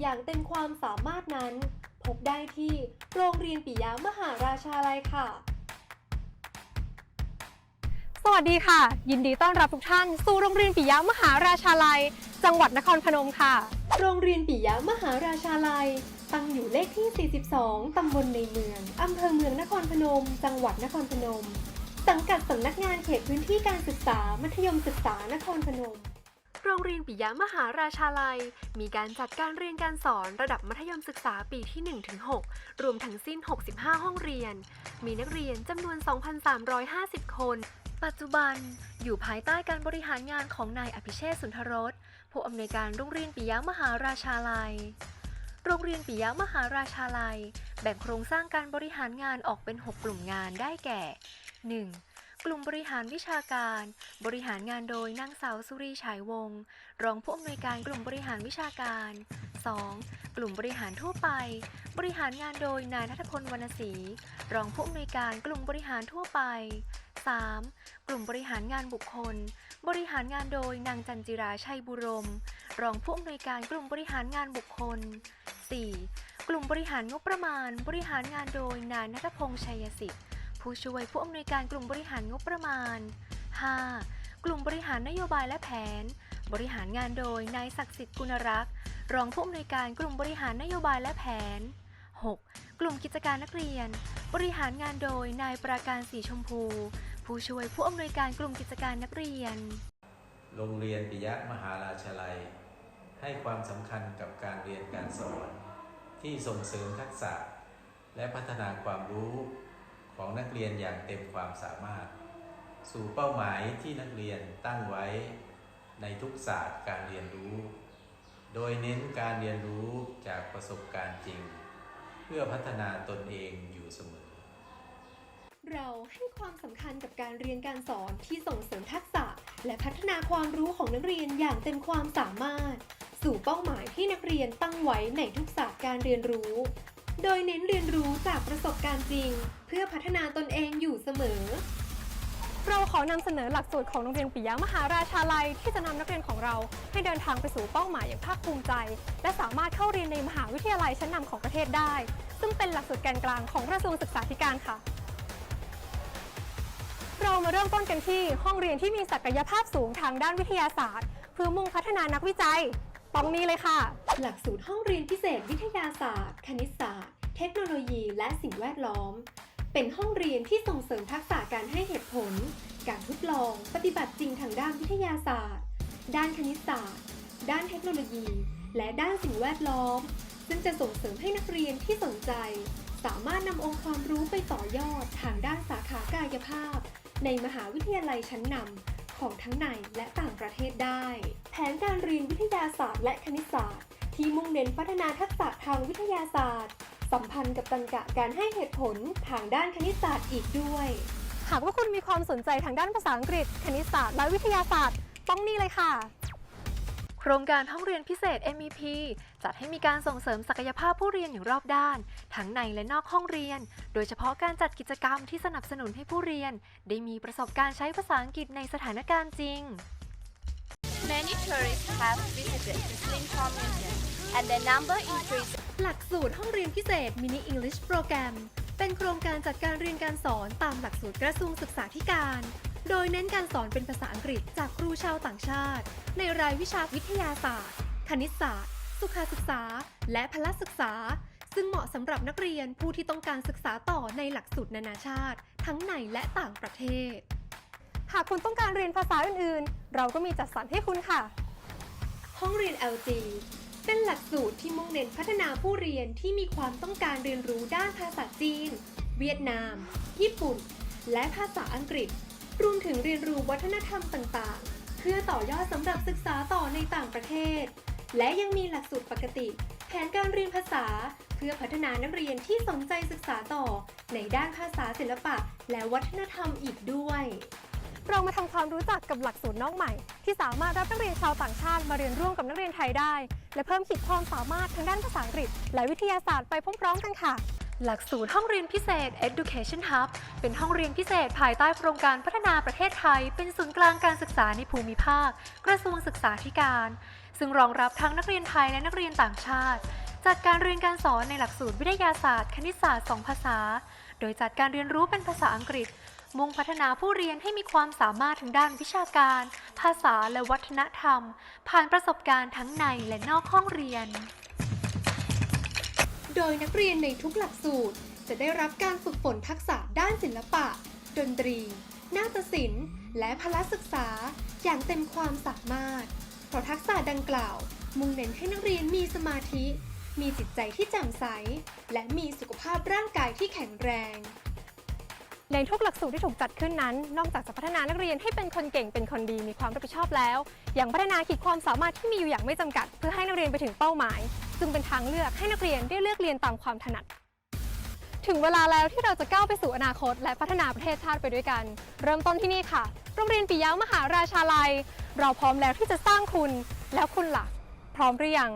อย่างเต็มความสามารถนั้น พบได้ที่โรงเรียนปิยมหาราชาลัยค่ะ สวัสดีค่ะ ยินดีต้อนรับทุกท่านสู่โรงเรียนปิยมหาราชาลัย จังหวัดนครพนมค่ะ โรงเรียนปิยมหาราชาลัย ตั้งอยู่เลขที่ 42 ตำบลในเมือง อำเภอเมืองนครพนม จังหวัดนครพนม สังกัดสำนักงานเขตพื้นที่การศึกษา มัธยมศึกษานครพนม โรงเรียนปิยมหาราชาลัย มีการจัดการเรียนการสอนระดับมัธยมศึกษาปีที่ 1-6 รวมทั้งสิ้น 65 ห้องเรียน มีนักเรียนจำนวน 2,350 คน ปัจจุบันอยู่ภายใต้การบริหารงานของนายอภิเชษสุนทรสผู้อำนวยการโรงเรียนปิยมหาราชาลัย โรงเรียนปิยมหาราชาลัย แบ่งโครงสร้างการบริหารงานออกเป็น 6 กลุ่มงานได้แก่ 1. กลุ่มบริหารวิชาการ บริหารงานโดยนางสาวสุรีฉายวงศ์รองผู้อำนวยการกลุ่มบริหารวิชาการ 2. กลุ่มบริหารทั่วไป บริหารงานโดยนายนัทพลวรรณศรีรองผู้อำนวยการกลุ่มบริหารทั่วไป 3. กลุ่มบริหารงานบุคคล บริหารงานโดยนางจันจิราชัยบุรม รองผู้อำนวยการกลุ่มบริหารงานบุคคล 4. กลุ่มบริหารงบประมาณ บริหารงานโดยนายนัทพงษ์ชัยสิทธิ์ ผู้ช่วยผู้อำนวยการกลุ่มบริหารงบประมาณ 5. กลุ่มบริหารนโยบายและแผน บริหารงานโดยนายศักดิ์สิทธิ์กุณรักษ์รองผู้อำนวยการกลุ่มบริหารนโยบายและแผน 6. กลุ่มกิจการนักเรียน บริหารงานโดยนายปราการสีชมพู ผู้ช่วยผู้อำนวยการกลุ่มกิจการนักเรียน โรงเรียนปิยะมหาราชลัย ให้ความสำคัญกับการเรียนการสอน ที่ส่งเสริมทักษะ และพัฒนาความรู้ ของนักเรียนอย่างเต็มความสามารถ สู่เป้าหมายที่นักเรียนตั้งไว้ในทุกศาสตร์การเรียนรู้ โดยเน้นการเรียนรู้จากประสบการณ์จริง เพื่อพัฒนาตนเองอยู่เสมอ เราให้ความสำคัญกับการเรียนการสอนที่ส่งเสริมทักษะ และพัฒนาความรู้ของนักเรียนอย่างเต็มความสามารถ สู่เป้าหมายที่นักเรียนตั้งไว้ในทุกศาสตร์การเรียนรู้ โดยเน้นเรียนรู้จากประสบการณ์จริง เพื่อพัฒนาตนเองอยู่เสมอ เราขอนำเสนอหลักสูตรของโรงเรียนปิยมหาราชาลัยที่จะนำนักเรียนของเรา ให้เดินทางไปสู่เป้าหมายอย่างภาคภูมิใจ และสามารถเข้าเรียนในมหาวิทยาลัยชั้นนำของประเทศได้ ซึ่งเป็นหลักสูตรแกนกลางของกระทรวงศึกษาธิการค่ะเรามาเริ่มต้นกันที่ห้องเรียนที่มีศักยภาพสูงทางด้านวิทยาศาสตร์ เพื่อมุ่งพัฒนานักวิจัย ตรงนี้เลยค่ะ หลักสูตรห้องเรียนพิเศษวิทยาศาสตร์ คณิตศาสตร์ เทคโนโลยี และสิ่งแวดล้อม เป็นห้องเรียนที่ส่งเสริมทักษะการให้เหตุผล การทดลอง ปฏิบัติจริงทางด้านวิทยาศาสตร์ ด้านคณิตศาสตร์ ด้านเทคโนโลยี และด้านสิ่งแวดล้อม ซึ่งจะส่งเสริมให้นักเรียนที่สนใจ สามารถนำองค์ความรู้ไปต่อยอดทางด้านสาขากายภาพ ในมหาวิทยาลัยชั้นนำ ของทั้งในและต่างประเทศได้ แผนการเรียนวิทยาศาสตร์และคณิตศาสตร์ ที่มุ่งเน้นพัฒนาทักษะทางวิทยาศาสตร์ สัมพันธ์กับตรรกะการให้เหตุผลทางด้านคณิตศาสตร์อีกด้วย หากว่าคุณมีความสนใจทางด้านภาษาอังกฤษ คณิตศาสตร์และวิทยาศาสตร์ ต้องนี่เลยค่ะโครงการห้องเรียนพิเศษ MEP จัดให้มีการส่งเสริมศักยภาพผู้เรียนอย่างรอบด้าน ทั้งในและนอกห้องเรียน โดยเฉพาะการจัดกิจกรรมที่สนับสนุนให้ผู้เรียน ได้มีประสบการณ์ใช้ภาษาอังกฤษในสถานการณ์จริง Many tourists have visited the Slim Museum and their number increased หลักสูตรห้องเรียนพิเศษ Mini English Program เป็นโครงการจัดการเรียนการสอนตามหลักสูตรกระทรวงศึกษาธิการ โดยเน้นการสอนเป็นภาษาอังกฤษจากครูชาวต่างชาติ ในรายวิชาวิทยาศาสตร์ คณิตศาสตร์ สุขศึกษา และพละศึกษา ซึ่งเหมาะสำหรับนักเรียนผู้ที่ต้องการศึกษาต่อในหลักสูตรนานาชาติ ทั้งในและต่างประเทศ หากคุณต้องการเรียนภาษาอื่นๆ เราก็มีจัดสรรให้คุณค่ะ ห้องเรียน LG เป็นหลักสูตรที่มุ่งเน้นพัฒนาผู้เรียนที่มีความต้องการเรียนรู้ด้านภาษาจีน เวียดนาม ญี่ปุ่น และภาษาอังกฤษ รวมถึงเรียนรู้วัฒนธรรมต่างๆ เพื่อต่อยอดสำหรับศึกษาต่อในต่างประเทศ และยังมีหลักสูตรปกติ แผนการเรียนภาษา เพื่อพัฒนานักเรียนที่สนใจศึกษาต่อ ในด้านภาษาศิลปะ และวัฒนธรรมอีกด้วย เรามาทำความรู้จักกับหลักสูตรน้องใหม่ ที่สามารถรับนักเรียนชาวต่างชาติมาเรียนร่วมกับนักเรียนไทยได้ และเพิ่มขีดความสามารถทางด้านภาษาอังกฤษ และวิทยาศาสตร์ไปพร้อมๆกันค่ะ หลักสูตรห้องเรียนพิเศษ Education Hub เป็นห้องเรียนพิเศษภายใต้โครงการพัฒนาประเทศไทย เป็นศูนย์กลางการศึกษาในภูมิภาค กระทรวงศึกษาธิการ ซึ่งรองรับทั้งนักเรียนไทยและนักเรียนต่างชาติ จัดการเรียนการสอนในหลักสูตรวิทยาศาสตร์ คณิตศาสตร์ 2 ภาษา โดยจัดการเรียนรู้เป็นภาษาอังกฤษ มุ่งพัฒนาผู้เรียนให้มีความสามารถทางด้านวิชาการ ภาษาและวัฒนธรรม ผ่านประสบการณ์ทั้งในและนอกห้องเรียน โดยนักเรียนในทุกหลักสูตร จะได้รับการฝึกฝนทักษะด้านศิลปะ ดนตรี นาฏศิลป์ และพละศึกษา อย่างเต็มความสามารถ เพราะทักษะดังกล่าว มุ่งเน้นให้นักเรียนมีสมาธิ มีจิตใจที่แจ่มใส และมีสุขภาพร่างกายที่แข็งแรงในทุกหลักสูตรที่ถูกจัดขึ้นนั้น นอกจากจะพัฒนานักเรียนให้เป็นคนเก่งเป็นคนดีมีความรับผิดชอบแล้ว ยังพัฒนาขีดความสามารถที่มีอยู่อย่างไม่จำกัด เพื่อให้นักเรียนไปถึงเป้าหมาย จึงเป็นทางเลือกให้นักเรียนได้เลือกเรียนตามความถนัด ถึงเวลาแล้วที่เราจะก้าวไปสู่อนาคต และพัฒนาประเทศชาติไปด้วยกัน เริ่มต้นที่นี่ค่ะ โรงเรียนปิยะมหาราชาลัย เราพร้อมแล้วที่จะสร้างคุณ แล้วคุณล่ะ พร้อมหรือยัง